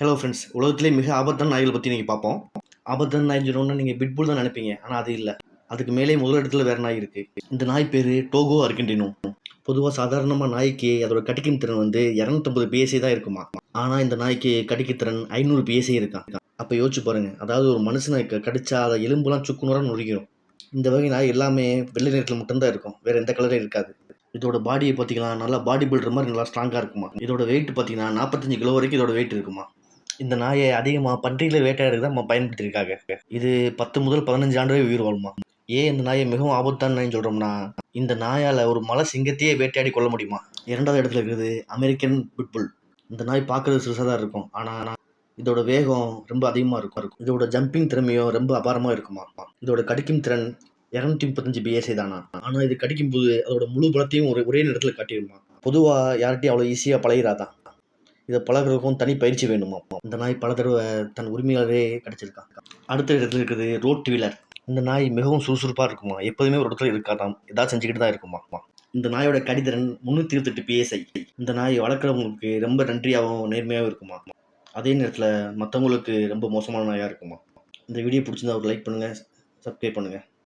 Hello friends உலகத்திலே மிக ஆபத்தான நாய்களை பற்றி நீங்கள் பார்ப்போம். ஆபத்தான நாய் சொன்னோன்னா நீங்கள் பிட்புல் தான் நினைப்பீங்க. ஆனால் அது இல்லை. அதுக்கு மேலே முதல் இடத்துல வேறு நாய் இருக்குது இந்த நாய் பேர் டோகோ அர்கென்டினோ பொதுவாக சாதாரணமாக நாய்க்கு அதோட கடிக்கும் திறன் வந்து இரநூத்தம்பது பிஎஸ்சி தான் இருக்குமா? ஆனால் இந்த நாய்க்கு கடிக்கு திறன் ஐநூறு பிஎஸ்சி இருக்கான் அப்போ யோசிச்சு பாருங்க. அதாவது ஒரு மனுஷனை கடிச்சா அதை எலும்புலாம் சுக்குநூறாக நுழைக்கிறோம் இந்த வகை நாய் எல்லாமே வெள்ளை நிறத்தில் மட்டும்தான் இருக்கும். வேறு எந்த கலரும் இருக்காது. இதோட பாடியை பார்த்தீங்கன்னா நல்லா பாடி பில்டர் மாதிரி நல்லா ஸ்ட்ராங்காக இருக்குமா? இதோட வெயிட் பார்த்தீங்கன்னா நாற்பத்தஞ்சு கிலோ வரைக்கும் இதோட வெயிட் இருக்குமா? இந்த நாயை அதிகமாக பன்றிகளை வேட்டையாடுறதுக்கு தான் பயன்படுத்தியிருக்காங்க. இது பத்து முதல் பதினஞ்சு ஆண்டு வரை உயிர் வாழுமா? ஏன் இந்த நாயை மிகவும் ஆபத்தான சொல்கிறோம்னா இந்த நாயால் ஒரு மலை சிங்கத்தையே வேட்டையாடி கொள்ள முடியுமா? இரண்டாவது இடத்துல இருக்கிறது அமெரிக்கன் பிட்புல் இந்த நாய் பார்க்கறது சிறுசாக தான் இருக்கும். ஆனால் இதோட வேகம் ரொம்ப அதிகமாக இருக்கும். இதோட ஜம்பிங் திறமையும் ரொம்ப அபாரமாக இருக்குமா? இதோட கடிக்கும் திறன் இரநூத்தி முப்பத்தஞ்சு பிஎஸ்ஐ தானா? ஆனால் இது கடிக்கும் போது அதோட முழு பலத்தையும் ஒரு ஒரே நேரத்தில் காட்டிடுமா? பொதுவாக யார்கிட்டையும் அவ்வளோ ஈஸியாக பழகிறாதான் இதை பழகுறதுக்கும் தனி பயிற்சி வேணுமா? இந்த நாய் பல தடவை தன் உரிமையாளரே கிடைச்சிருக்கான். அடுத்த இடத்துல இருக்குது ரோட் வீலர் இந்த நாய் மிகவும் சுறுசுறுப்பாக இருக்குமா? எப்போதுமே ஒரு இடத்துல இருக்காதாம்? ஏதாவது செஞ்சுக்கிட்டு தான் இருக்குமா? இந்த நாயோட கடிதிறன் முந்நூற்றி இருபத்தெட்டு பிஎஸ்ஐ இந்த நாய் வளர்க்குறவங்களுக்கு ரொம்ப நன்றியாகவும் நேர்மையாகவும் இருக்குமா? அதே நேரத்தில் மற்றவங்களுக்கு ரொம்ப மோசமான நாயாக இருக்குமா? இந்த வீடியோ பிடிச்சிருந்தா ஒரு லைக் பண்ணுங்கள் சப்ஸ்கிரைப் பண்ணுங்கள்